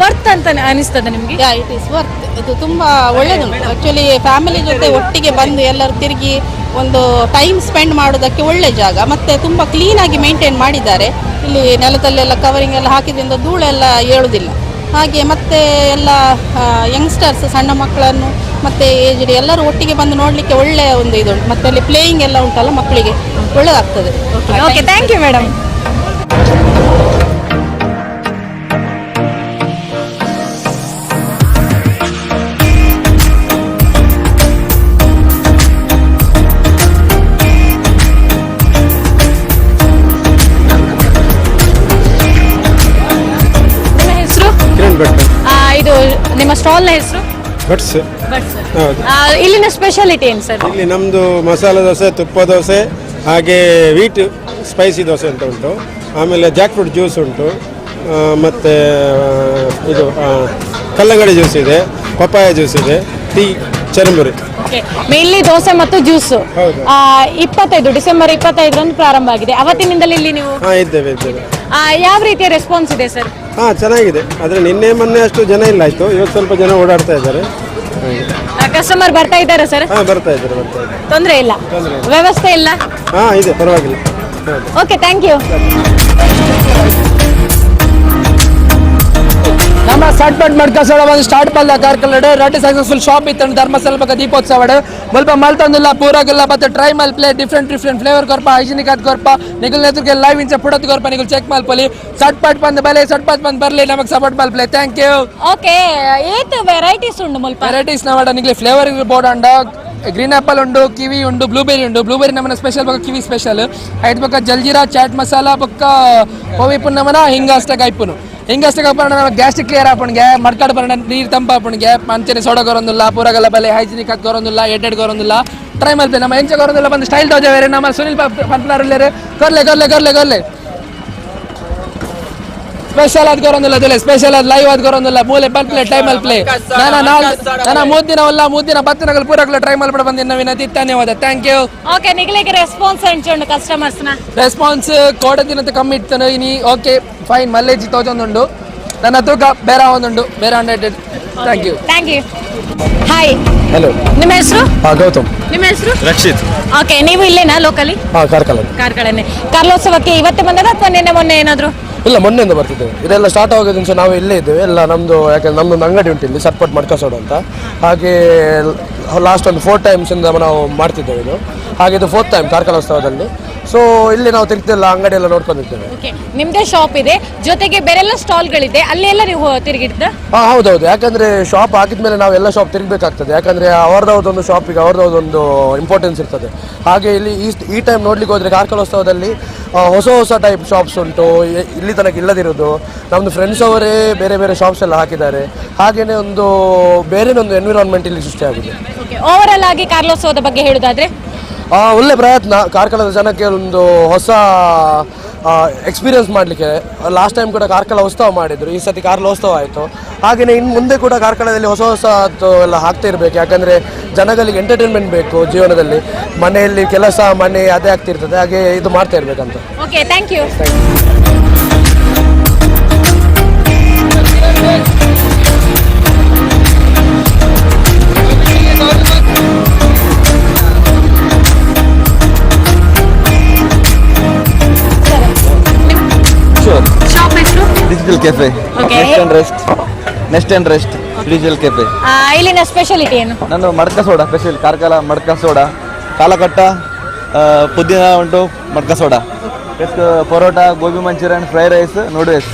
ವರ್ತ್ ಅಂತ ಅನಿಸ್ತದೆ ನಿಮಗೆ? ಇಟ್ ಇಸ್ ವರ್ತ್ ಇದು ತುಂಬ ಒಳ್ಳೇದು ಆ್ಯಕ್ಚುಲಿ ಫ್ಯಾಮಿಲಿ ಜೊತೆ ಒಟ್ಟಿಗೆ ಬಂದು ಎಲ್ಲರೂ ತಿರುಗಿ ಒಂದು ಟೈಮ್ ಸ್ಪೆಂಡ್ ಮಾಡೋದಕ್ಕೆ ಒಳ್ಳೆ ಜಾಗ. ಮತ್ತು ತುಂಬ ಕ್ಲೀನಾಗಿ ಮೇಂಟೈನ್ ಮಾಡಿದ್ದಾರೆ. ಇಲ್ಲಿ ನೆಲದಲ್ಲೆಲ್ಲ ಕವರಿಂಗ್ ಎಲ್ಲ ಹಾಕಿದ್ರಿಂದ ಧೂಳೆಲ್ಲ ಏಳುವುದಿಲ್ಲ ಹಾಗೆ ಮತ್ತೆ ಎಲ್ಲ ಯಂಗ್ಸ್ಟರ್ಸ್ ಸಣ್ಣ ಮಕ್ಕಳನ್ನು, ಮತ್ತೆ ಏಜ್ಡ್ ಎಲ್ಲರೂ ಒಟ್ಟಿಗೆ ಬಂದು ನೋಡಲಿಕ್ಕೆ ಒಳ್ಳೆಯ ಒಂದು ಇದು ಮತ್ತೆ ಅಲ್ಲಿ ಪ್ಲೇಯಿಂಗ್ ಎಲ್ಲ ಉಂಟಲ್ಲ ಮಕ್ಕಳಿಗೆ. ಒಳ್ಳೆದಾಗ್ತದೆ. ಓಕೆ ಥ್ಯಾಂಕ್ ಯು ಮೇಡಮ್ ಇದು ನಿಮ್ಮ ಸ್ಟಾಲ್ನ ಹೆಸರು? ಭಟ್ಸ್ ಹೌದು. ಇಲ್ಲಿನ ಸ್ಪೆಷಾಲಿಟಿ ಏನು ಸರ್ ಇಲ್ಲಿ ನಮ್ಮದು ಮಸಾಲೆ ದೋಸೆ ತುಪ್ಪ ದೋಸೆ ಹಾಗೆ ವೀಟ್ ಸ್ಪೈಸಿ ದೋಸೆ ಅಂತ ಉಂಟು. ಆಮೇಲೆ ಜಾಕ್ ಫ್ರೂಟ್ ಜ್ಯೂಸ್ ಉಂಟು. ಆ, ಮತ್ತೆ ಆ, ಇದು ಆ, ಕಲ್ಲಂಗಡಿ ಜ್ಯೂಸ್ ಇದೆ ಪಪ್ಪಾಯ ಜ್ಯೂಸ್ ಇದೆ ಟೀ ಚರ್ಮುರಿ ಓಕೆ ದೋಸೆ ಮತ್ತು ಜ್ಯೂಸು ಹೌದು. ಇಪ್ಪತ್ತೈದು ಡಿಸೆಂಬರ್ ಇಪ್ಪತ್ತೈದರಂದು ಪ್ರಾರಂಭ ಆಗಿದೆ. ಅವತ್ತಿನಿಂದಲೇ ಇಲ್ಲಿ ನೀವು? ಹಾಂ ಇದ್ದೇವೆ ಇದ್ದೇವೆ. ಆ, ಯಾವ ರೀತಿಯ ರೆಸ್ಪಾನ್ಸ್ ಇದೆ ಸರ್ ಹಾಂ ಚೆನ್ನಾಗಿದೆ. ಆದರೆ ನಿನ್ನೆ ಮೊನ್ನೆ ಅಷ್ಟು ಜನ ಇಲ್ಲ ಆಯಿತು. ಇವತ್ತು ಸ್ವಲ್ಪ ಜನ ಓಡಾಡ್ತಾ ಇದ್ದಾರೆ. ಕಸ್ಟಮರ್ ಬರ್ತಾ ಇದ್ದಾರೆ ಸರ್ ಹಾಂ ಬರ್ತಾ ಇದ್ದಾರೆ ಬರ್ತಾ ಇದ್ದಾರೆ. ತೊಂದರೆ ಇಲ್ಲ. ತೊಂದ್ರೆ ಇಲ್ಲ. ವ್ಯವಸ್ಥೆ ಇಲ್ಲ? ಹಾಂ ಇದೆ ಪರವಾಗಿಲ್ಲ. ಓಕೆ ಥ್ಯಾಂಕ್ ಯು ನಮ್ಮ ಸಟ್ಪಟ್ ಮಡ್ಕಸೋಡ ಒಂದು ಸ್ಟಾರ್ಟ್ ಪಲ್ಲ ಕಾರ್ಕಲ್ಲಾಡು ರೆಡ್ ಸಕ್ಸಸ್ಫುಲ್ ಶಾಪ್ ಇತ್ತು ಧರ್ಮಸ್ಥಳ ಪಕ್ಕ ದೀಪೋತ್ಸವ ಮುಲ್ಪ ಮಲ್ತಂದಿಲ್ಲ ಪೂರಾಗಿಲ್ಲ ಮತ್ತೆ ಟ್ರೈ ಮಲ್ ಪ್ಲೇ ಡಿಫ್ರೆಂಟ್ ಡಿಫ್ರೆಂಟ್ ಫ್ಲೇವರ್ ಕೊರ್ಪ ಹೈಜಿನಿಕ್ ಅದ್ ಕೊರ್ಪ. ನಿಗುಲ್ ನೆತ್ರಕ್ಕೆ ಲೈವ್ ಇಂಚ ಪುಡತ್ ಕೊರ್ಪ ನಿಗುಲ್ ಚೆಕ್ ಮಲ್ಪಲಿ ಸಟ್ಪಟ್ ಬಂದ್ ಬಲೆ ಸಟ್ಪಟ್ ಬಂದ್ ಬರ್ಲಿ ನಮಗೆ ಸಪೋರ್ಟ್ ಮಲ್ಪ್ಲೆ ಥ್ಯಾಂಕ್ ಯು ಓಕೆ ಏತ್ ವೆರೈಟೀಸ್ ಉಂಡು ಮುಲ್ಪ? ವೆರೈಟೀಸ್ ನವಡ ನಿಗ್ಲಿ ಫ್ಲೇವರ್ ಬೋರ್ಡ್ ಅಂಡ. ಗ್ರೀನ್ ಆಪಲ್ ಉಂಡು ಕಿವಿ ಉಂಡು ಬ್ಲೂಬೆರಿ ಉಂಡು. ಬ್ಲೂಬೆರಿ ನಮ್ಮನ ಸ್ಪೆಷಲ್ ಬೊಕ್ಕ ಕಿವಿ ಸ್ಪೆಷಲ್ ಐದು ಬೊಕ್ಕ ಜಲ್ಜೀರಾ ಚಾಟ್ ಮಸಾಲ ಬೊಕ್ಕ ಹೋವಿ ಪುನ್ನಮನ ಹಿಂಗ ಐಪುನು ಹಿಂಗ ಅಷ್ಟಕ್ಕೆ ನಮಗೆ ಗ್ಯಾಸ್ಟಿಕ್ ಕ್ಲಿಯರ್ ಆಪಣ್ಗೆ ಮಡ್ಕಾಡ್ ಬರೋಣ, ನೀರು ತಂಪ ಆಪಣ್ಗೆ ಮಂಚನೆ ಸೋಡ ಗೊರೊಂದಿಲ್ಲ ಪೂರಗಲ್ಲ ಬಲೆ ಹೈಜಿನಿಕ್ ಅದು ಗೊರೊಂದಿಲ್ಲ, ಎಡ್ಡೆಡ್ ಗೊರೊಂದಿಲ್ಲ ಟ್ರೈ ಮಾಡ್ತೇವೆ. ನಮ್ಮ ಎಂಚ ಗೊರೊಂದಿಲ್ಲ ಬಂದು ಸ್ಟೈಲ್ ತೋಜೆ ಬೇರೆ ನಮ್ಮ ಸುನಿಲ್ ಪಂಪ್ಲಾರಲ್ಲೇ ಕೊರ್ಲೆ ಕೊರ್ಲೆ ಕೊರ್ಲೆ ಕೊರ್ಲೆ. ಸ್ಪೆಷಲ್ ಅದ್ ಕೊರೊಂದಿಲ್ಲ ಅದಿಲ್ಲ ಸ್ಪೆಷಲ್ ಅದ್ ಲೈವ್ ಅದ್ ಕೊರೊಂದಿಲ್ಲ ಮೂಲೆ ಬಲ್ಪ್ಲೆ ಟೈಮ್ ಅಲ್ಲಿ ಪ್ಲೇ ನಾನು ನಾಲ್ ನಾನು ಮೂರ್ ದಿನ ಅಲ್ಲ ಮೂರ್ ದಿನ ಬತ್ತಿನಗಲ್ ಪೂರಕ್ಲೆ ಟ್ರೈ ಮಾಡ್ಬಿಡ ಬಂದಿನ ವಿನಂತಿ ಧನ್ಯವಾದ ಥ್ಯಾಂಕ್ ಯು ಓಕೆ ನಿಗ್ಲಿಗೆ ರೆಸ್ಪಾನ್ಸ್ ಹಂಚುಂಡು ಕಸ್ಟಮರ್ಸ್ನ ರೆಸ್ಪಾನ್ಸ್ ಕೋಡದಿನಂತ ಕಮ್ಮಿ ಇತ್ತು ಇನಿ ಓಕೆ ಫೈನ್ ಮಲ್ಲೇಜಿ ತೋಜೊಂದುಂಡು ನನ್ನ ತೂಕ ಬೇರೆ ಒಂದುಂಡು ಬೇರೆ hundred thank you thank you hi hello ನಿಮ್ಮ ಹೆಸರು? ಹಾಂ ಗೌತಮ್. ನಿಮ್ಮ ಹೆಸರು? ರಕ್ಷಿತ್. ಓಕೆ ನೀವು ಇಲ್ಲೇನಾ ಲೋಕಲಿ ಹಾಂ ಕಾರ್ಕಳ ಕಾರ್ಕಳನೆ ಕಾರ್ಲೋತ್ಸವಕ್ಕೆ ಇವತ್ತೇ ಬಂದದ ಅಥವಾ ನಿನ್ನೆ ಮೊನ್ನೆ ಏನಾದ್ರು? ಇಲ್ಲ ಮೊನ್ನೆಯಿಂದ ಬರ್ತಿದ್ದೇವೆ. ಇದೆಲ್ಲ ಸ್ಟಾರ್ಟ್ ಸಹ ನಾವು ಇಲ್ಲೇ ಇದ್ದೇವೆ. ಎಲ್ಲ ನಮ್ಮದು ಯಾಕಂದ್ರೆ ನಮ್ಮದೊಂದು ಅಂಗಡಿ ಉಂಟು ಇಲ್ಲಿ ಸರ್ಪಟ್ ಮಡ್ಕಸೋಡು ಅಂತ. ಹಾಗೆ ಲಾಸ್ಟ್ ಒಂದು ಫೋರ್ ಟೈಮ್ಸಿಂದ ನಾವು ಮಾಡ್ತಿದ್ದೇವೆ ಇದು. ಹಾಗೆ ಇದು ಫೋರ್ತ್ ಟೈಮ್ ಕಾರ್ಕಳೋತ್ಸವದಲ್ಲಿ. ಸೊ ಇಲ್ಲಿ ನಾವು ತಿರುಗ್ತಿಲ್ಲ ಅಂಗಡಿ ಎಲ್ಲ ನೋಡ್ಕೊಂಡಿರ್ತೇವೆ ಓಕೆ ನಿಮ್ದೇ ಶಾಪ್ ಇದೆ. ಜೊತೆಗೆ ಬೇರೆಲ್ಲ ಸ್ಟಾಲ್ಗಳಿದೆ. ಅಲ್ಲೆಲ್ಲ ನೀವು ತಿರುಗಿದ್ದ? ಹಾ ಹೌದೌದು. ಯಾಕಂದ್ರೆ ಶಾಪ್ ಹಾಕಿದ್ಮೇಲೆ ನಾವು ಎಲ್ಲ ಶಾಪ್ ತಿರುಗಬೇಕಾಗ್ತದೆ. ಯಾಕಂದ್ರೆ ಅವ್ರದ್ದೊಂದು ಶಾಪಿಗೆ ಅವ್ರದ್ದೊಂದು ಇಂಪಾರ್ಟೆನ್ಸ್ ಇರ್ತದೆ. ಹಾಗೆ ಇಲ್ಲಿ ಈ ಈ ಟೈಮ್ ನೋಡ್ಲಿಕ್ಕೆ ಹೋದ್ರೆ ಕಾರ್ಕಳೋತ್ಸವದಲ್ಲಿ ಹೊಸ ಹೊಸ ಟೈಪ್ ಶಾಪ್ಸ್ ಉಂಟು. ಇಲ್ಲಿ ತನಕ ಇಲ್ಲದಿರೋದು. ನಮ್ಮದು ಫ್ರೆಂಡ್ಸ್ ಅವರೇ ಬೇರೆ ಬೇರೆ ಶಾಪ್ಸ್ ಎಲ್ಲ ಹಾಕಿದ್ದಾರೆ. ಹಾಗೇನೆ ಒಂದು ಬೇರೆ ಒಂದು ಎನ್ವಿರಾನ್ಮೆಂಟ್ ಇಲ್ಲಿ ಸೃಷ್ಟಿಯಾಗಿದೆ. ಓವರ್ ಆಲ್ ಆಗಿ ಕಾರ್ಲೋತ್ಸವದ ಬಗ್ಗೆ ಹೇಳುದಾದ್ರೆ? ಒಳ್ಳೆ ಪ್ರಯತ್ನ. ಕಾರ್ಕಳದ ಜನಕ್ಕೆ ಒಂದು ಹೊಸ ಎಕ್ಸ್ಪೀರಿಯನ್ಸ್ ಮಾಡಲಿಕ್ಕೆ ಲಾಸ್ಟ್ ಟೈಮ್ ಕೂಡ ಕಾರ್ಕಳ ಉತ್ಸವ ಮಾಡಿದ್ರು. ಈ ಸತಿ ಕಾರ್ಲೋತ್ಸವ ಆಯಿತು. ಹಾಗೆಯೇ ಇನ್ನು ಮುಂದೆ ಕೂಡ ಕಾರ್ಕಳದಲ್ಲಿ ಹೊಸ ಹೊಸ ಎಲ್ಲ ಹಾಕ್ತಾ ಇರಬೇಕು. ಯಾಕಂದರೆ ಜನಗಳಿಗೆ ಎಂಟರ್ಟೈನ್ಮೆಂಟ್ ಬೇಕು ಜೀವನದಲ್ಲಿ. ಮನೆಯಲ್ಲಿ ಕೆಲಸ ಮನೆ ಅದೇ ಆಗ್ತಿರ್ತದೆ ಹಾಗೆ ಇದು ಮಾಡ್ತಾ ಇರಬೇಕಂತ. ಓಕೆ ಥ್ಯಾಂಕ್ ಯು ಹೆಸರು cafe nest and rest digital cafe and cafe Digital cafe. ಇಲ್ಲಿನ ಸ್ಪೆಷಾಲಿಟಿ ಏನು? ನಾನು ಮಡ್ಕ ಸೋಡಾ ಸ್ಪೆಷಲ್ ಕಾರ್ಕಾಲ ಮಡ್ಕ ಸೋಡಾ. ಕಾಲಕಟ್ಟ ಆ, ಪುದೀನ ಉಂಟು ಮಡ್ಕ soda. Paratha gobi manchurian fry rice noodles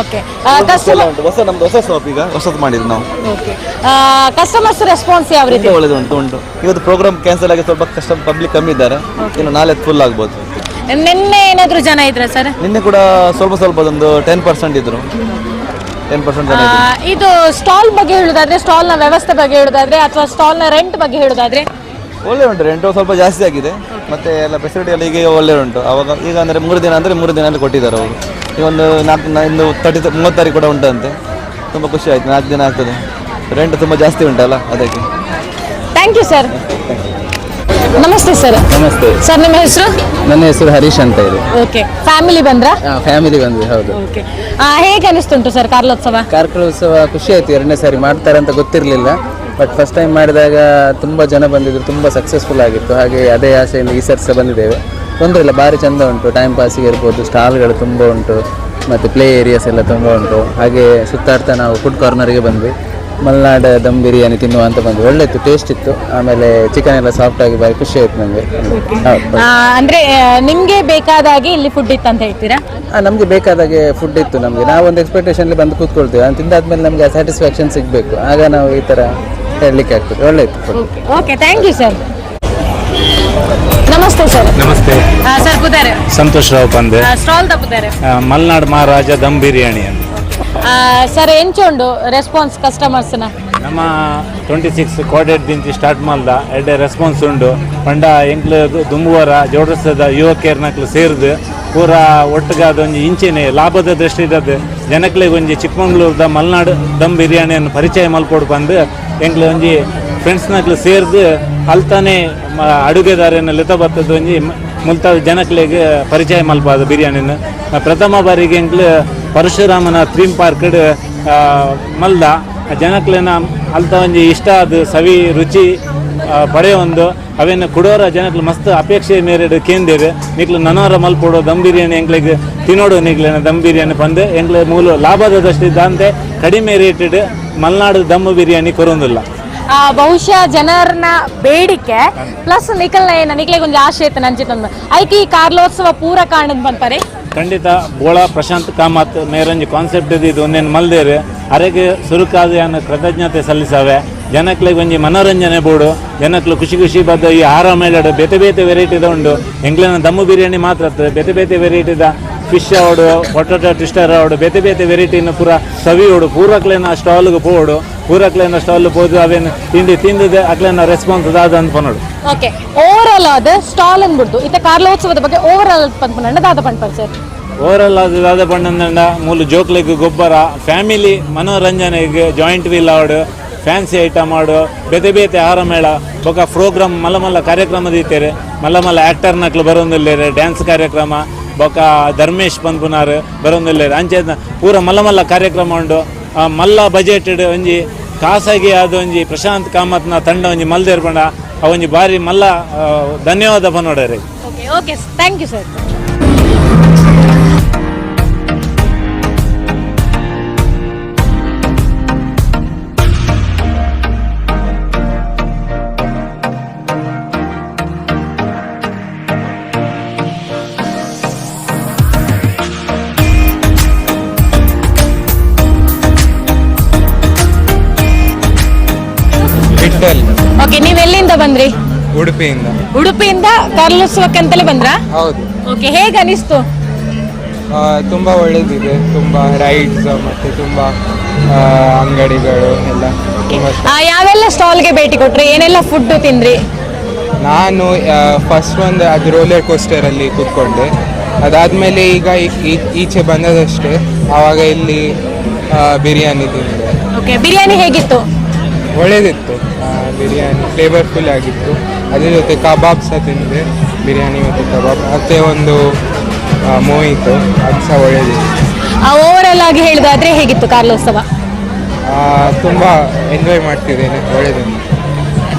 okay ಎಲ್ಲ ಕಸ್ಟಮರ್ ಉಂಟು. ಹೊಸ ನಮ್ದು ಹೊಸ ಶಾಪ್ ಈಗ. ಹೊಸದು ಮಾಡಿದ್ದು ನಾವು. ಓಕೆ ಕಸ್ಟಮರ್ಸ್ ರೆಸ್ಪಾನ್ಸ್ ಯಾವ ರೀತಿ? ತುಂಬ ಒಳ್ಳೇದು ಉಂಟು. ಉಂಟು ಇವತ್ತು ಪ್ರೋಗ್ರಾಮ್ ಕ್ಯಾನ್ಸಲ್ ಆಗಿ ಸ್ವಲ್ಪ ಕಷ್ಟ ಪಬ್ಲಿಕ್ ಕಮ್ಮಿ ಇದ್ದಾರೆ. ಇನ್ನು ನಾಳೆ ಫುಲ್ ಆಗ್ಬೋದು. ನಿನ್ನೆ ಏನಾದ್ರೂ ಜನ ಇದ್ರ ಸರ್? ನಿನ್ನೆ ಕೂಡ ಸ್ವಲ್ಪ ಸ್ವಲ್ಪ ಒಂದು ಟೆನ್ ಪರ್ಸೆಂಟ್ ಇದ್ರು. ಟೆನ್ ಪರ್ಸೆಂಟ್ ಜನ ಇದ್ರು. ಇದು ಸ್ಟಾಲ್ ಬಗ್ಗೆ ಹೇಳುದಾದ್ರೆ ಸ್ಟಾಲ್ನ ವ್ಯವಸ್ಥೆ ಬಗ್ಗೆ ಹೇಳುದಾದ್ರೆ ಅಥವಾ ಸ್ಟಾಲ್ನ ರೆಂಟ್ ಬಗ್ಗೆ ಹೇಳುದಾದ್ರೆ? ಒಳ್ಳೆ ಉಂಟು ರೆಂಟು ಸ್ವಲ್ಪ ಜಾಸ್ತಿ ಆಗಿದೆ. ಮತ್ತೆ ಎಲ್ಲ ಫೆಸಿಲಿಟಿ ಎಲ್ಲ ಈಗ ಒಳ್ಳೆ ಉಂಟು. ಅವಾಗ ಈಗ ಅಂದರೆ ಮೂರು ದಿನ ಅಂದರೆ ಮೂರು ದಿನ ಅಲ್ಲಿ ಕೊಟ್ಟಿದ್ದಾರೆ ಅವರು. ಈಗ ಒಂದು ನಾಲ್ಕು ನ- ಇನ್ನು ತರ್ಟಿ ಮೂವತ್ತು ತಾರೀಕು ಕೂಡ ಉಂಟಂತೆ. ತುಂಬ ಖುಷಿ ಆಯ್ತು ನಾಲ್ಕು ದಿನ ಆಗ್ತದೆ. ರೆಂಟ್ ತುಂಬ ಜಾಸ್ತಿ ಉಂಟಲ್ಲ ಅದಕ್ಕೆ. ಥ್ಯಾಂಕ್ ಯು ಸರ್ ನಮಸ್ತೆ ಸರ್. ನಮಸ್ತೆ. ಸರ್ ನಿಮ್ಮ ಹೆಸರು? ನನ್ನ ಹೆಸರು ಹರೀಶ್ ಅಂತ ಇದೆ. ಓಕೆ. ಫ್ಯಾಮಿಲಿ ಬಂದ್ರಾ? ಫ್ಯಾಮಿಲಿ ಬಂದ್ವಿ ಹೌದು. ಓಕೆ. ಹೇಗೆ ಅನಿಸ್ತುಂಟು ಸರ್ ಕಾರ್ಲೋತ್ಸವ? ಕಾರ್ಕಳ ಉತ್ಸವ ಖುಷಿ ಆಯ್ತು ಎರಡನೇ ಸಾರಿ ಮಾಡ್ತಾರೆ ಅಂತ ಗೊತ್ತಿರಲಿಲ್ಲ. ಬಟ್ ಫಸ್ಟ್ ಟೈಮ್ ಮಾಡಿದಾಗ ತುಂಬ ಜನ ಬಂದಿದ್ರು ತುಂಬ ಸಕ್ಸಸ್ಫುಲ್ ಆಗಿತ್ತು. ಹಾಗೆ ಅದೇ ಆಸೆಯಿಂದ ಈ ಸರ್ಸ ಸಹ ಬಂದಿದ್ದೇವೆ. ತೊಂದರೆ ಇಲ್ಲ ಭಾರಿ ಚಂದ ಉಂಟು. ಟೈಮ್ ಪಾಸಿಗೆ ಇರ್ಬೋದು ಸ್ಟಾಲ್ಗಳು ತುಂಬ ಉಂಟು ಮತ್ತು ಪ್ಲೇ ಏರಿಯಾಸ್ ಎಲ್ಲ ತುಂಬ ಉಂಟು. ಹಾಗೆ ಸುತ್ತಾಡ್ತಾ ನಾವು ಫುಡ್ ಕಾರ್ನರ್ಗೆ ಬಂದ್ವಿ. ಮಲ್ನಾಡ್ ದಮ್ ಬಿರಿಯಾನಿ ತಿನ್ನುವ ಅಂತ ಬಂದ್ವಿ. ಒಳ್ಳೆ ಇತ್ತು ಟೇಸ್ಟ್ ಇತ್ತು. ಆಮೇಲೆ ಚಿಕನ್ ಎಲ್ಲ ಸಾಫ್ಟ್ ಆಗಿ ಬಾರಿ ಖುಷಿ ಆಯ್ತು ನಮಗೆ ಆ, ಅಂದ್ರೆ ಆ, ನಿಮ್ಗೆ ಬೇಕಾದಾಗೆ ಇಲ್ಲಿ ಫುಡ್ ಇತ್ತು ಅಂತ ಹೇಳ್ತೀರಾ? ನಮಗೆ ಬೇಕಾದಾಗೆ ಫುಡ್ ಇತ್ತು ನಮಗೆ. ನಾವು ಒಂದು ಎಕ್ಸ್ಪೆಕ್ಟೇಷನ್ಲಿ ಬಂದು ಕೂತ್ಕೊಳ್ತೇವೆ. ಅದು ತಿಂದಾದ್ಮೇಲೆ ನಮಗೆ ಸ್ಯಾಟಿಸ್ಫ್ಯಾಕ್ಷನ್ ಸಿಗಬೇಕು. ಆಗ ನಾವು ಈ ಥರ ಹೇಳಲಿಕ್ಕೆ ಆಗ್ತದೆ. ಒಳ್ಳೆ ಇತ್ತು ಓಕೆ ಥ್ಯಾಂಕ್ ಯು ಸರ್ ನಮಸ್ತೆ ಸರ್ ನಮಸ್ತೆ. ಸರ್ ಪುದಾರೆ ಸಂತೋಷ್ ರಾವ್ ಪಂದೆ. ಸ್ಟಾಲ್ ಮಲ್ನಾಡ್ ಮಹಾರಾಜ ದಮ್ ಬಿರಿಯಾನಿ ಅಂತ. ಸರ್ ಎಂಚುಂಡು ರೆಸ್ಪಾನ್ಸ್ ಕಸ್ಟಮರ್ಸ್ನ ನಮ್ಮ ಟ್ವೆಂಟಿ ಸಿಕ್ಸ್ ಕೋಡೆಡ್ ದಿಂಚಿ ಸ್ಟಾರ್ಟ್ ಮಲ್ದ ಎಡ್ಡೆ ರೆಸ್ಪಾನ್ಸ್ ಉಂಡು. ಪಂಡ ಎಂಕ್ಲು ದುಂಬುವರ ಜೋಡಿಸದ ಯುವಕೇರ್ನಕ್ಲು ಸೇರ್ದು, ಪೂರ ಒಟ್ಟಿಗಾದ ಒಂಜಿ ಇಂಚಿನ, ಲಾಭದ ದೃಷ್ಟಿದದ್ದು ಜನಕ್ಲಿಗೆ ಒಂಜಿ ಚಿಕ್ಕಮಂಗ್ಳೂರ್ದ ಮಲ್ನಾಡು ದಮ್ ಬಿರಿಯಾನಿಯನ್ನು ಪರಿಚಯ ಮಲ್ಪೊಡು ಬಂದು, ಎಂಕ್ಲು ಒಂಜಿ ಫ್ರೆಂಡ್ಸ್ನಕ್ಲು ಸೇರ್ದು, ಅಲ್ತಾನೆ ಅಡುಗೆದಾರನ ಲಿತ ಬರ್ತದ ಒಂಜಿ ಮುಲ್ತಾದ ಜನಕ್ಲಿಗೆ ಪರಿಚಯ ಮಲ್ಪಾದ ಬಿರಿಯಾನಿನ. ಪ್ರಥಮ ಬಾರಿಗೆ ಎಂಕ್ಲು ಪರಶುರಾಮನ ಥೀಮ್ ಪಾರ್ಕ್ ಮಲ್ದ. ಜನಕ್ಲೆನ ಅಲ್ತ ಒಂಜಿ ಇಷ್ಟ ಅದು ಸವಿ, ರುಚಿ ಪಡೆಯೊಂದು ಅವೇನು ಕೊಡೋರ ಜನಕ್ಲು ಮಸ್ತ್ ಅಪೇಕ್ಷೆ ಮೇರೆಡು ಕೇಂದೇವೆ ನಿಕ್ಲು ನನವರ ಮಲ್ಪೊಡೋ ದಮ್ ಬಿರಿಯಾನಿ ಎಂಕ್ಲಿಗೆ ತಿನ್ನೋಡು ನೀಗ್ಲೇನ ದಮ್ ಬಿರಿಯಾನಿ ಬಂದು ಎಂಕ್ಲೆ ಮೂಲ ಲಾಭದ ದೃಷ್ಟಿದಂತೆ ಕಡಿಮೆ ರೇಟೆಡ್ ಮಲ್ನಾಡು ದಮ್ ಬಿರಿಯಾನಿ ಕೊರೊಂದಿಲ್ಲ. ಬಹುಶಃ ಜನರನ್ನ ಬೇಡಿಕೆ ಪ್ಲಸ್ ನಿಖಲ್ನ ನಿಖಲಿಗೆ ಒಂದು ಆಶೆ ಇತ್ತು ನಂಚಿತ್ತಂದು ಐತಿ ಈ ಕಾರ್ಲೋತ್ಸವ ಪೂರ ಕಾಣದ್ ಬಂತಾರೆ. ಖಂಡಿತ, ಬೋಳ, ಪ್ರಶಾಂತ್, ಕಾಮತ್, ಮೇರಂಜಿ ಕಾನ್ಸೆಪ್ಟ್ ಇದು ಒಂದೇನು ಮಲ್ದೇವೆ ಅರೆಗೆ ಸುರುಕಾದ ಕೃತಜ್ಞತೆ ಸಲ್ಲಿಸವೆ. ಜನಕ್ಲಿಗೆ ಒಂಜಿ ಮನೋರಂಜನೆ ಬೋಡು. ಜನಕ್ಲು ಖುಷಿ ಖುಷಿ ಬದ್ದ ಈ ಆಹಾರ ಮೇಳಡು ಬೇತೆ ಬೇತೆ ವೆರೈಟಿದ ಉಂಡು. ಎಂಗ್ಲಿನ ದಮ್ಮು ಬಿರಿಯಾನಿ ಮಾತ್ರ ಬೇತೆ ಬೇತೆ ವೆರೈಟಿದ ಫಿಶ್ ಅವಡು ಪೊಟೊಟೊ ಟ್ವಿಸ್ಟರ್ ಅವಡು ಬೇತೆ ಬೇತೆ ವೆರೈಟಿನ ಪೂರ ಸವಿ ಓಡು ಪೂರ್ವಕ್ಲೇನ ಸ್ಟಾಲ್ಗೆ ಪೋಡು. ಪೂರಕ್ಲೇನ ಸ್ಟಾಲ್ ಪೋದು ಅವೇನು ತಿಂಡಿ ತಿಂದಿದೆ ಅಕ್ಲೇನ ರೆಸ್ಪಾನ್ಸ್ ಅದಾದ ಅಂತ ಪನ್ನೋಡು. ಓಕೆ ಓವರ್ ಆಲ್ ಆದ ಸ್ಟಾಲ್ ಅಂದ್ಬಿಡ್ತು ಇತ್ತ ಕಾರ್ಲೋತ್ಸವದ ಬಗ್ಗೆ ಓವರ್ ಆಲ್ ಪಂಪಣ್ಣ ದಾದ ಪಂಪರ್ ಸರ್. ಓವರಲ್ ಅದು ದಾದ ಬಣ್ಣದಿಂದ ಮೂಲು ಜೋಕ್ಲೆಗ್ ಗೊಬ್ಬರ ಫ್ಯಾಮಿಲಿ ಮನೋರಂಜನೆಗೆ ಜಾಯಿಂಟ್ ವೀಲ್ ಆಡು ಫ್ಯಾನ್ಸಿ ಐಟಮ್ ಆಡು ಬೇತೆ ಬೇತೆ ಆಹಾರ ಮೇಳ ಬೊಕ ಪ್ರೋಗ್ರಾಮ್ ಮಲ್ಲ ಮಲ್ಲ ಕಾರ್ಯಕ್ರಮ ದೀತೇರೆ ಮಲ್ಲ ಮಲ್ಲ ಆಕ್ಟರ್ ನಕ್ಲು ಬರೋದಿಲ್ಲೇರೆ ಡ್ಯಾನ್ಸ್ ಕಾರ್ಯಕ್ರಮ ಬೊಕ ಧರ್ಮೇಶ್ ಪಂಪುನಾರ್ ಬರೋಂದಿಲ್ಲೇರೆ. ಅಂಚೆ ಪೂರ ಮಲ್ಲ ಮಲ್ಲ ಕಾರ್ಯಕ್ರಮ ಉಂಡು ಮಲ್ಲ ಬಜೆಟೆಡ್ ಒಂಜಿ ಖಾಸಗಿ ಅದೊಂಜಿ ಪ್ರಶಾಂತ್ ಕಾಮತ್ನ ತಂಡ ಒಂಜಿ ಮಲ್ದೇರ್ ಅವಂಜಿ ಬಾರಿ ಮಲ್ಲ ಧನ್ಯವಾದ ಪನ್ನೋಡರೆ ಓಕೆ ಥ್ಯಾಂಕ್ ಯು ಸರ್ ಉಡುಪಿಯಿಂದ. ಉಡುಪಿಯಿಂದ ಕಾರ್ಲೋತ್ಸವಕ್ಕಂತಲೇ ಬಂದ್ರಾ? ಹೌದು. ಓಕೆ ಹೇಗೆ ಅನಿಸ್ತು? ತುಂಬಾ ತುಂಬ ಒಳ್ಳೇದಿದೆ. ತುಂಬಾ ರೈಡ್ಸ್ ಮತ್ತೆ ತುಂಬಾ ಆ, ಅಂಗಡಿಗಳು ಎಲ್ಲ ತುಂಬ ಆ, ಯಾವೆಲ್ಲ ಸ್ಟಾಲ್ಗೆ ಭೇಟಿ ಕೊಟ್ರಿ? ಏನೆಲ್ಲ ಫುಡ್ ತಿಂದ್ರಿ? ನಾನು ಫಸ್ಟ್ ಒಂದು ಅದು ರೋಲರ್ ಕೋಸ್ಟರಲ್ಲಿ ಕೂತ್ಕೊಂಡೆ. ಅದಾದಮೇಲೆ ಈಗ ಈ- ಈ- ಈಚೆ ಬಂದದಷ್ಟೇ. ಆವಾಗ ಇಲ್ಲಿ ಆ, ಬಿರಿಯಾನಿ ತಿಂದೆ. ಓಕೆ ಬಿರಿಯಾನಿ ಹೇಗಿತ್ತು? ಒಳ್ಳೇದಿತ್ತು. ಬಿರಿಯಾನಿ ಫ್ಲೇವರ್ಫುಲ್ ಆಗಿತ್ತು. ಅದ್ರ ಜೊತೆ ಕಬಾಬ್ ಸಹ ತಿಂದೆ. ಬಿರಿಯಾನಿ ಮತ್ತು ಕಬಾಬ್. ಮತ್ತು ಒಂದು ಮೋಯಿತು ಅದು ಸಹ ಒಳ್ಳೇದಿತ್ತು. ಓವರ್ ಆಗಿ ಹೇಳಿದಾದ್ರೆ ಹೇಗಿತ್ತು ಕಾರ್ಲೋತ್ಸವ? ತುಂಬ ಎಂಜಾಯ್ ಮಾಡ್ತಿದ್ದೇನೆ. ಒಳ್ಳೇದಿತ್ತು.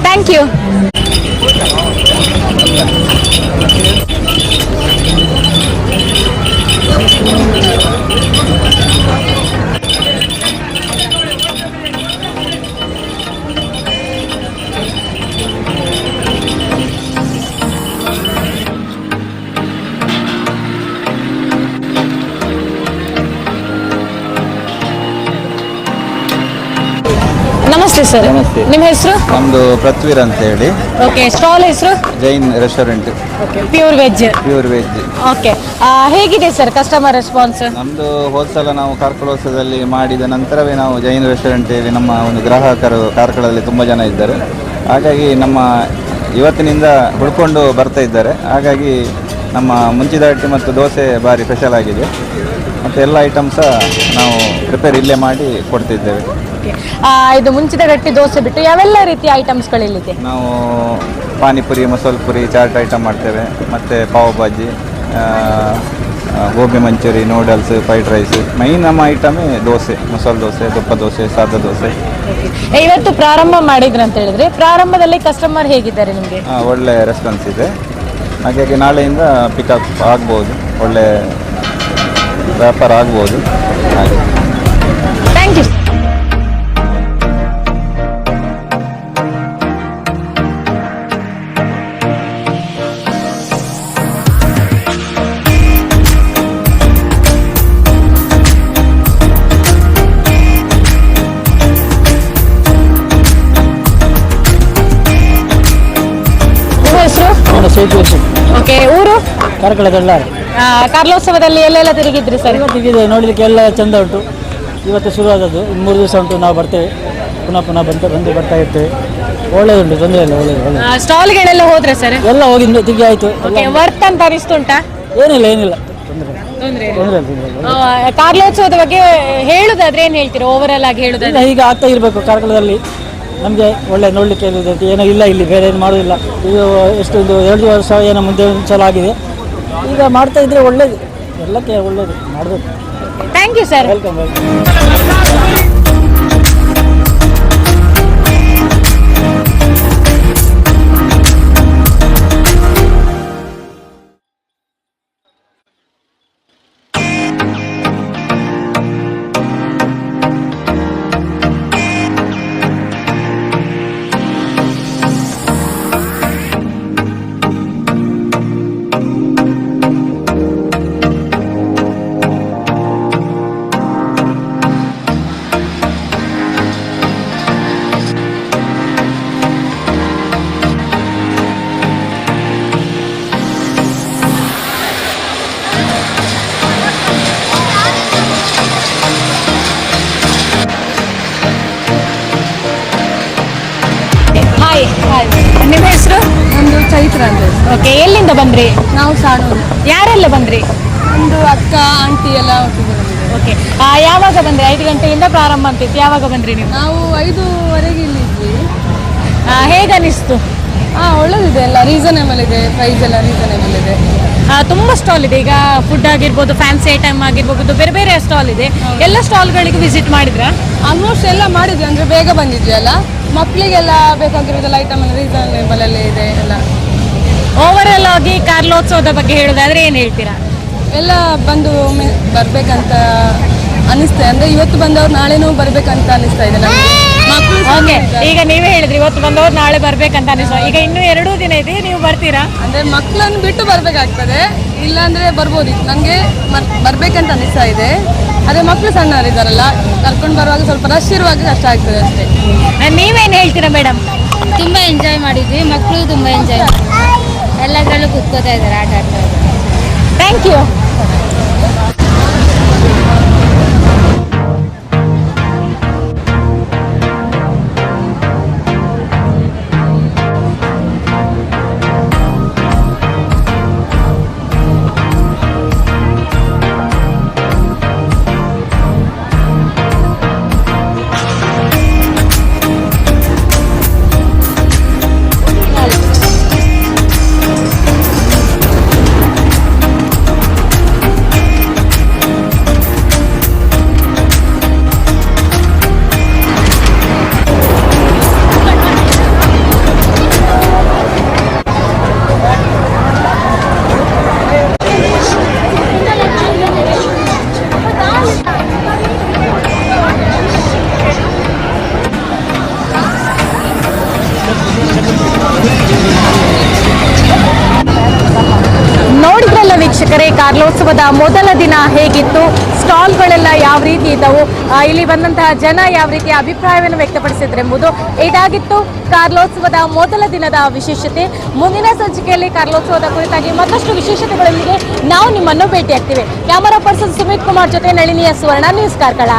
ಥ್ಯಾಂಕ್ ಯು ನಮಸ್ತೆ ಸರ್. ನಮಸ್ತೆ. ನಿಮ್ಮ ಹೆಸರು? ನಮ್ದು ಪೃಥ್ವೀರ್ ಅಂತ ಹೇಳಿ. ಓಕೆ ಸ್ಟಾಲ್ ಹೆಸರು? Jain restaurant pure veg pure veg okay ಹೇಗಿದೆ ಸರ್ ಕಸ್ಟಮರ್ ರೆಸ್ಪಾನ್ಸ್ ನಮ್ದು ಹೋದ್ಸಲ ನಾವು ಕಾರ್ಕಳೋತ್ಸವದಲ್ಲಿ ಮಾಡಿದ ನಂತರವೇ ನಾವು ಜೈನ್ ರೆಸ್ಟೋರೆಂಟ್ ರೆಸ್ಟೋರೆಂಟಲ್ಲಿ ನಮ್ಮ ಒಂದು ಗ್ರಾಹಕರು ಕಾರ್ಕಳದಲ್ಲಿ ತುಂಬ ಜನ ಇದ್ದಾರೆ. ಹಾಗಾಗಿ ನಮ್ಮ ಇವತ್ತಿನಿಂದ ಹುಡ್ಕೊಂಡು ಬರ್ತಾ ಇದ್ದಾರೆ. ಹಾಗಾಗಿ ನಮ್ಮ ಮುಂಚಿದ ರೊಟ್ಟಿ ಮತ್ತು ದೋಸೆ ಭಾರಿ ಸ್ಪೆಷಲ್ ಆಗಿದೆ. ಮತ್ತು ಎಲ್ಲ ಐಟಮ್ಸ ನಾವು ಪ್ರಿಪೇರ್ ಇಲ್ಲೇ ಮಾಡಿ ಕೊಡ್ತಿದ್ದೇವೆ. ಇದು ಮುಂಚಿತ ಗಟ್ಟಿ ದೋಸೆ ಬಿಟ್ಟು ಯಾವೆಲ್ಲ ರೀತಿಯ ಐಟಮ್ಸ್ಗಳಿಲ್ಲಿದೆ ನಾವು ಪಾನಿಪುರಿ ಮಸಾಲೆ ಪುರಿ ಚಾಟ್ ಐಟಮ್ ಮಾಡ್ತೇವೆ. ಮತ್ತು pav bhaji gobi manchurian noodles fried rice main ನಮ್ಮ ಐಟಮೇ ದೋಸೆ ಮಸಾಲೆ ದೋಸೆ ತುಪ್ಪ ದೋಸೆ ಸಾದ ದೋಸೆ. ಇವತ್ತು ಪ್ರಾರಂಭ ಮಾಡಿದ್ರು ಅಂತ ಹೇಳಿದ್ರೆ ಪ್ರಾರಂಭದಲ್ಲಿ ಕಸ್ಟಮರ್ ಹೇಗಿದ್ದಾರೆ ನಿಮಗೆ? ಒಳ್ಳೆ ರೆಸ್ಪಾನ್ಸ್ ಇದೆ. ಹಾಗಾಗಿ ನಾಳೆಯಿಂದ ಪಿಕಪ್ ಆಗ್ಬೋದು. ಒಳ್ಳೆ ವ್ಯಾಪಾರ ಆಗ್ಬೋದು. ಹಾಗೆ. ಓಕೆ ಊರು? ಕಾರ್ಕಳದಲ್ಲ ಆ, ಕಾರ್ಲೋತ್ಸವದಲ್ಲಿ ಎಲ್ಲೆಲ್ಲ ತಿರುಗಿದ್ರಿ ಸರ್? ಇವತ್ತಿಗಿದೆ ನೋಡಲಿಕ್ಕೆ ಎಲ್ಲ ಚಂದ ಉಂಟು. ಇವತ್ತು ಶುರುವಾದದ್ದು ಇನ್ನು ಮೂರು ದಿವಸ ಉಂಟು ನಾವು ಬರ್ತೇವೆ. ಪುನಃ ಪುನಃ ಬಂತ ಬಂದು ಬರ್ತಾ ಇರ್ತೇವೆ. ಒಳ್ಳೆಯದುಂಟು ತೊಂದರೆ ಇಲ್ಲ ಒಳ್ಳೇದು ಒಳ್ಳೇದು. ಸ್ಟಾಲ್ಗಳೆಲ್ಲ ಹೋದ್ರೆ ಸರ್? ಎಲ್ಲ ಹೋಗಿ ತಿರುಗಿ ಆಯಿತು. ಓಕೆ ವರ್ತ್ ಅಂತ ಅನಿಸ್ತುಂಟಾ? ಏನಿಲ್ಲ ಏನಿಲ್ಲ. ತೊಂದರೆ ಇಲ್ಲ. ತೊಂದ್ರೆ ತೊಂದರೆ ಇಲ್ಲ ತೊಂದರೆ ಇಲ್ಲ. ಆ, ಕಾರ್ಲೋತ್ಸವದ ಬಗ್ಗೆ ಹೇಳುದಾದ್ರೆ ಏನ್ ಹೇಳ್ತೀರಾ? ಓವರ್ ಆಲ್ ಆಗಿ ಇಲ್ಲ ಹೇಳುದಾದ್ರೆ ಈಗ ಆಗ್ತಾ ಇರಬೇಕು ಕಾರ್ಕಳದಲ್ಲಿ. ನಮಗೆ ಒಳ್ಳೆ ನೋಡಲಿಕ್ಕೆ ಏನೋ ಇಲ್ಲ ಇಲ್ಲಿ ಬೇರೆ ಏನು ಮಾಡೋದಿಲ್ಲ. ಇದು ಎಷ್ಟು ಒಂದು ಎರಡು ವರ್ಷ ಏನೋ ಮುಂದೆ ಒಂದು ಸಲ ಆಗಿದೆ. ಈಗ ಮಾಡ್ತಾ ಇದ್ರೆ ಒಳ್ಳೇದು. ಎಲ್ಲಕ್ಕೆ ಒಳ್ಳೇದು. ಮಾಡಬೇಕು. Thank you sir welcome welcome okay ಎಲ್ಲಿಂದ ಬಂದ್ರಿ? ನಾವು ಸಾಣೂರು. ಯಾರೆಲ್ಲ ಬಂದ್ರಿ? ಒಂದು ಅಕ್ಕ ಆಂಟಿ ಎಲ್ಲ ಒಟ್ಟಿಗೆ ಓಕೆ ಯಾವಾಗ ಬಂದ್ರಿ? ಐದು ಗಂಟೆಯಿಂದ ಪ್ರಾರಂಭ ಅಂತಿತ್ತು. ಯಾವಾಗ ಬಂದ್ರಿ ನೀವು? ನಾವು ಐದೂವರೆಗೆ ಇಲ್ಲಿ ಇದ್ವಿ ಆ, ಹೇಗೆ ಅನಿಸ್ತು ಹಾಂ ಒಳ್ಳೇದಿದೆ ಎಲ್ಲ. ರೀಸನೇಬಲ್ ಇದೆ. ಪ್ರೈಸ್ ಎಲ್ಲ ರೀಸನೇಬಲ್ ಇದೆ. ಆ, ತುಂಬಾ ಸ್ಟಾಲ್ ಇದೆ. ಈಗ ಫುಡ್ ಆಗಿರ್ಬೋದು ಫ್ಯಾನ್ಸಿ ಐಟಮ್ ಆಗಿರ್ಬೋದು ಬೇರೆ ಬೇರೆ ಸ್ಟಾಲ್ ಇದೆ. ಎಲ್ಲ ಸ್ಟಾಲ್ಗಳಿಗೆ ವಿಸಿಟ್ ಮಾಡಿದ್ರಾ? ಆಲ್ಮೋಸ್ಟ್ ಎಲ್ಲ ಮಾಡಿದ್ವಿ. ಅಂದ್ರೆ ಬೇಗ ಬಂದಿದ್ವಿ ಅಲ್ಲ. ಮಕ್ಕಳಿಗೆಲ್ಲ ಬೇಕಾಗಿರೋದೆಲ್ಲ ಐಟಮ್ ರೀಸನೇಬಲ್ ಅಲ್ಲೇ ಇದೆ ಎಲ್ಲ. ಓವರ್ ಆಲ್ ಆಗಿ ಕಾರ್ಲೋತ್ಸವದ ಬಗ್ಗೆ ಹೇಳೋದಾದ್ರೆ ಏನು ಹೇಳ್ತೀರಾ? ಎಲ್ಲ ಬಂದು ಒಮ್ಮೆ ಬರ್ಬೇಕಂತ ಅನಿಸ್ತಾ ಅಂದ್ರೆ ಇವತ್ತು ಬಂದವ್ರು ನಾಳೆನೂ ಬರ್ಬೇಕಂತ ಅನಿಸ್ತಾ ಇದೆ ನಮಗೆ. ಮಕ್ಕಳು ಓಕೆ ಈಗ ನೀವೇ ಹೇಳಿದ್ರಿ ಇವತ್ತು ಬಂದವ್ರು ನಾಳೆ ಬರ್ಬೇಕಂತ ಅನಿಸ್ತಾ ಈಗ ಇನ್ನೂ ಎರಡೂ ದಿನ ಇದೆ ನೀವು ಬರ್ತೀರಾ? ಅಂದ್ರೆ ಮಕ್ಕಳನ್ನು ಬಿಟ್ಟು ಬರ್ಬೇಕಾಗ್ತದೆ. ಇಲ್ಲ ಅಂದ್ರೆ ಬರ್ಬೋದಿತ್ತು ನನಗೆ ಬರ್ಬೇಕಂತ ಅನಿಸ್ತಾ ಇದೆ. ಅದೇ ಮಕ್ಕಳು ಸಣ್ಣವರಿದ್ದಾರಲ್ಲ ಕರ್ಕೊಂಡು ಬರುವಾಗ ಸ್ವಲ್ಪ ರಶ್ ಇರುವಾಗ ಕಷ್ಟ ಆಗ್ತದೆ ಅಷ್ಟೇ. ನೀವೇನು ನೀವೇನ್ ಹೇಳ್ತೀರಾ ಮೇಡಮ್ ತುಂಬಾ ಎಂಜಾಯ್ ಮಾಡಿದ್ವಿ. ಮಕ್ಕಳು ತುಂಬಾ ಎಂಜಾಯ್ ಎಲ್ಲದರಲ್ಲೂ ಕೂತ್ಕೋತಾ ಇದ್ದಾರೆ ಆಟ ಆಡ್ತಾ ಇದ್ದಾರೆ. ಥ್ಯಾಂಕ್ ಯು ಮೊದಲ ದಿನ ಹೇಗಿತ್ತು? ಸ್ಟಾಲ್ಗಳೆಲ್ಲ ಯಾವ ರೀತಿ ಇದ್ದವು? ಇಲ್ಲಿ ಬಂದಂತಹ ಜನ ಯಾವ ರೀತಿ ಅಭಿಪ್ರಾಯವನ್ನು ವ್ಯಕ್ತಪಡಿಸಿದ್ರೆಂಬುದು ಇದಾಗಿತ್ತು. ಕಾರ್ಲೋತ್ಸವದ ಮೊದಲ ದಿನದ ವಿಶೇಷತೆ. ಮುಂದಿನ ಸಂಚಿಕೆಯಲ್ಲಿ ಕಾರ್ಲೋತ್ಸವದ ಕುರಿತಾಗಿ ಮತ್ತಷ್ಟು ವಿಶೇಷತೆಗಳೊಂದಿಗೆ ನಾವು ನಿಮ್ಮನ್ನು ಭೇಟಿಯಾಗ್ತೀವಿ. ಕ್ಯಾಮರಾ ಪರ್ಸನ್ ಸುಮಿತ್ ಕುಮಾರ್ ಜೊತೆ ನಳಿನಿಯ ಸುವರ್ಣ ನ್ಯೂಸ್ ಕಾರ್ಕಳ.